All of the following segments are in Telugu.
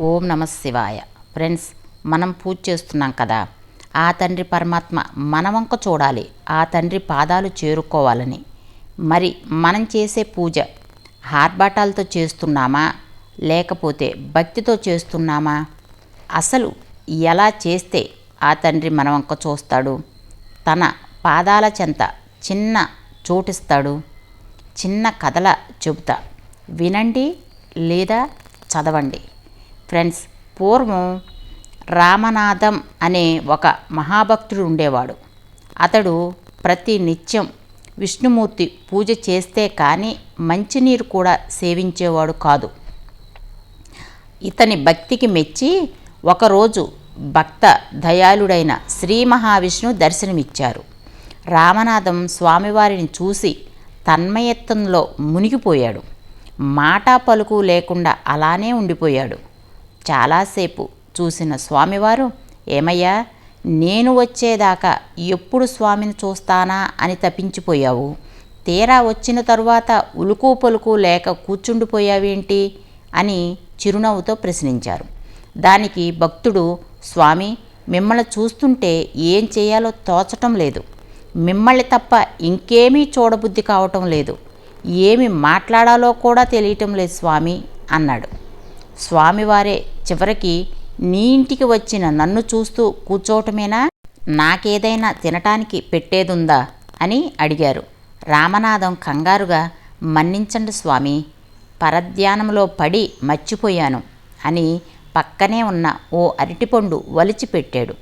ఓం నమ శివాయ. ఫ్రెండ్స్ మనం పూజ చేస్తున్నాం కదా ఆ తండ్రి పరమాత్మ మన వంక చూడాలి ఆ తండ్రి పాదాలు చేరుకోవాలని. మరి మనం చేసే పూజ హార్బాటాలతో చేస్తున్నామా లేకపోతే భక్తితో చేస్తున్నామా? అసలు ఎలా చేస్తే ఆ తండ్రి మన వంక చూస్తాడు? తన పాదాల చెంత చిన్న చోటిస్తాడు? చిన్న కథల చెబుతా. వినండి లేదా చదవండి. ఫ్రెండ్స్ పూర్వం రామనాథం అనే ఒక మహాభక్తుడు ఉండేవాడు. అతడు ప్రతి నిత్యం విష్ణుమూర్తి పూజ చేస్తే కానీ మంచినీరు కూడా సేవించేవాడు కాదు. ఇతని భక్తికి మెచ్చి ఒకరోజు భక్త దయాళుడైన శ్రీ మహావిష్ణు దర్శనమిచ్చారు. రామనాథం స్వామివారిని చూసి తన్మయత్వంలో మునిగిపోయాడు. మాట పలుకు లేకుండా అలానే ఉండిపోయాడు. చాలాసేపు చూసిన స్వామివారు ఏమయ్యా నేను వచ్చేదాకా ఎప్పుడు స్వామిని చూస్తానా? అని తప్పించిపోయావు తీరా వచ్చిన తరువాత ఉలుకు పలుకు లేక కూర్చుండిపోయావేంటి? అని చిరునవ్వుతో ప్రశ్నించారు. దానికి భక్తుడు స్వామి మిమ్మల్ని చూస్తుంటే ఏం చేయాలో తోచటం లేదు. మిమ్మల్ని తప్ప ఇంకేమీ చూడబుద్ధి కావటం లేదు. ఏమి మాట్లాడాలో కూడా తెలియటం లేదు స్వామి అన్నాడు. స్వామివారే చివరికి నీ ఇంటికి వచ్చిన నన్ను చూస్తూ కూర్చోవటమేనా? నాకేదైనా తినటానికి పెట్టేదుందా? అని అడిగారు. రామనాథం కంగారుగా మన్నించండి స్వామి పరధ్యానంలో పడి మర్చిపోయాను అని పక్కనే ఉన్న ఓ అరటిపండు వలిచి పెట్టాడు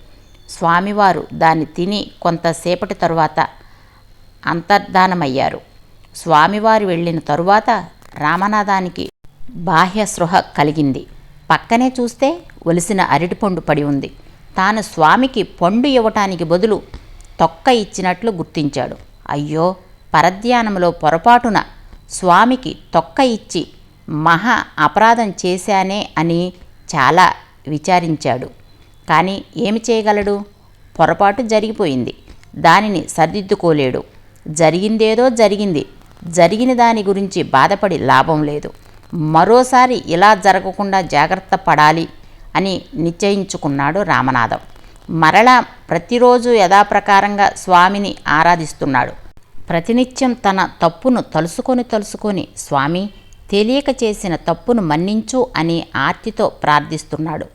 స్వామివారు దాన్ని తిని కొంతసేపటి తరువాత అంతర్ధానమయ్యారు. స్వామివారు వెళ్ళిన తరువాత రామనాథానికి బాహ్య స్పృహ కలిగింది. పక్కనే చూస్తే ఒలిసిన అరటిపండు పడి ఉంది. తాను స్వామికి పండు ఇవ్వటానికి బదులు తొక్క ఇచ్చినట్లు గుర్తించాడు. అయ్యో పరధ్యానంలో పొరపాటున స్వామికి తొక్క ఇచ్చి మహా అపరాధం చేశానే అని చాలా విచారించాడు. కానీ ఏమి చేయగలడు? పొరపాటు జరిగిపోయింది. దానిని సరిదిద్దుకోలేడు. జరిగిందేదో జరిగింది. జరిగిన దాని గురించి బాధపడి లాభం లేదు. మరోసారి ఇలా జరగకుండా జాగ్రత్త పడాలి అని నిశ్చయించుకున్నాడు రామనాథం. మరలా ప్రతిరోజు యథాప్రకారంగా స్వామిని ఆరాధిస్తున్నాడు. ప్రతినిత్యం తన తప్పును తలుసుకొని తలుసుకొని స్వామి తెలియక చేసిన తప్పును మన్నించు అని ఆర్తితో ప్రార్థిస్తున్నాడు.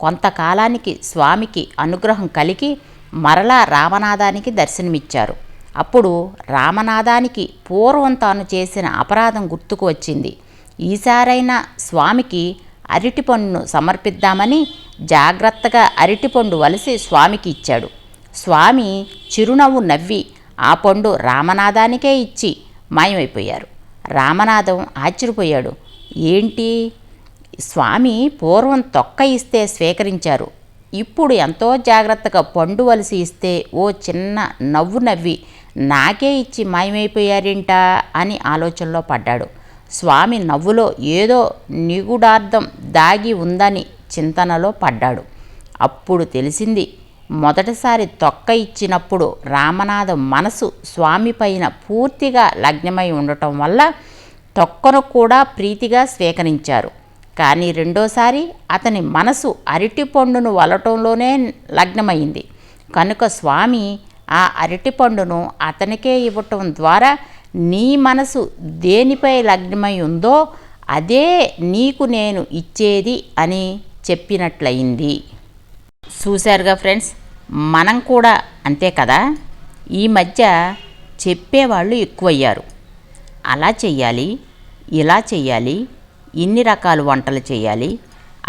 కొంతకాలానికి స్వామికి అనుగ్రహం కలిగి మరలా రామనాథానికి దర్శనమిచ్చారు. అప్పుడు రామనాథానికి పూర్వం తాను చేసిన అపరాధం గుర్తుకు వచ్చింది. ఈసారైనా స్వామికి అరటిపండును సమర్పిద్దామని జాగ్రత్తగా అరటిపండు వలసి స్వామికి ఇచ్చాడు. స్వామి చిరునవ్వు నవ్వి ఆ పండు రామనాథానికే ఇచ్చి మాయమైపోయారు. రామనాథం ఆశ్చర్యపోయాడు. ఏంటి? స్వామి పూర్వం తొక్క ఇస్తే స్వీకరించారు. ఇప్పుడు ఎంతో జాగ్రత్తగా పండు వలసి ఇస్తే ఓ చిన్న నవ్వు నవ్వి నాకే ఇచ్చి మాయమైపోయారేంటా అని ఆలోచనలో పడ్డాడు. స్వామి నవ్వులో ఏదో నిగుడార్థం దాగి ఉందని చింతనలో పడ్డాడు. అప్పుడు తెలిసింది మొదటిసారి తొక్క ఇచ్చినప్పుడు రామనాథం మనసు స్వామి పైన పూర్తిగా లగ్నమై ఉండటం వల్ల తొక్కను కూడా ప్రీతిగా స్వీకరించారు. కానీ రెండోసారి అతని మనసు అరటిపండును వలటంలోనే లగ్నమైంది కనుక స్వామి ఆ అరటిపండును అతనికే ఇవ్వటం ద్వారా నీ మనసు దేనిపై లగ్నమై ఉందో అదే నీకు నేను ఇచ్చేది అని చెప్పినట్లయింది. చూశారుగా ఫ్రెండ్స్ మనం కూడా అంతే కదా? ఈ మధ్య చెప్పేవాళ్ళు ఎక్కువయ్యారు. అలా చెయ్యాలి ఇలా చెయ్యాలి ఇన్ని రకాల వంటలు చేయాలి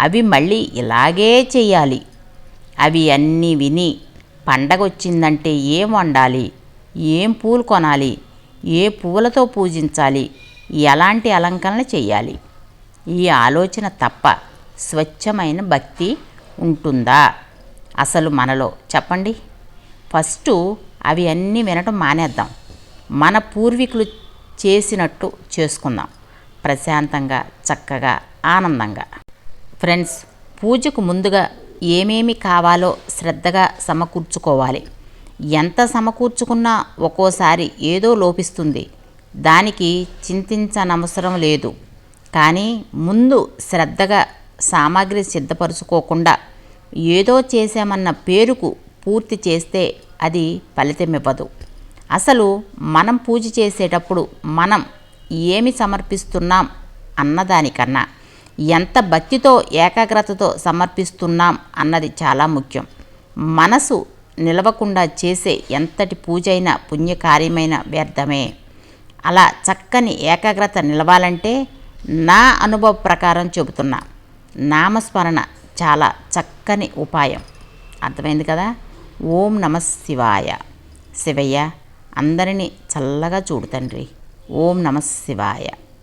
అవి మళ్ళీ ఇలాగే చెయ్యాలి. అవి అన్నీ విని పండగ వచ్చిందంటే ఏం వండాలి? ఏం పూలు కొనాలి? ఏ పువ్వులతో పూజించాలి? ఎలాంటి అలంకరణ చేయాలి? ఈ ఆలోచన తప్ప స్వచ్ఛమైన భక్తి ఉంటుందా? అసలు మనలో చెప్పండి. ఫస్ట్ అవి అన్నీ వినటం మానేద్దాం. మన పూర్వీకులు చేసినట్టు చేసుకుందాం. ప్రశాంతంగా చక్కగా ఆనందంగా. ఫ్రెండ్స్ పూజకు ముందుగా ఏమేమి కావాలో శ్రద్ధగా సమకూర్చుకోవాలి. ఎంత సమకూర్చుకున్నా ఒక్కోసారి ఏదో లోపిస్తుంది. దానికి చింతించనవసరం లేదు. కానీ ముందు శ్రద్ధగా సామాగ్రి సిద్ధపరచుకోకుండా ఏదో చేశామన్న పేరుకు పూర్తి చేస్తే అది ఫలితమివ్వదు. అసలు మనం పూజ చేసేటప్పుడు మనం ఏమి సమర్పిస్తున్నాం అన్నదానికన్నా ఎంత భక్తితో ఏకాగ్రతతో సమర్పిస్తున్నాం అన్నది చాలా ముఖ్యం. మనసు నిలవకుండా చేసే ఎంతటి పూజైనా పుణ్యకార్యమైన వ్యర్థమే. అలా చక్కని ఏకాగ్రత నిలవాలంటే నా అనుభవ ప్రకారం చెబుతున్నా. నామస్మరణ చాలా చక్కని ఉపాయం. అర్థమైంది కదా? ఓం నమ శివాయ. శివయ్య అందరినీ చల్లగా చూడు తండ్రి. ఓం నమ శివాయ.